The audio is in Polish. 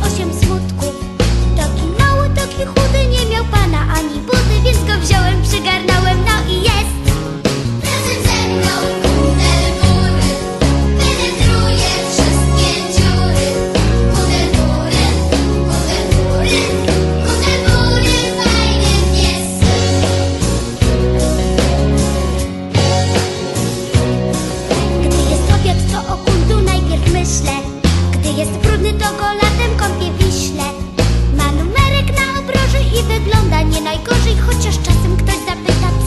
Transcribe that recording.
3800 go latem kąpie wiśle. Ma numerek na obroży i wygląda nie najgorzej Chociaż czasem ktoś zapyta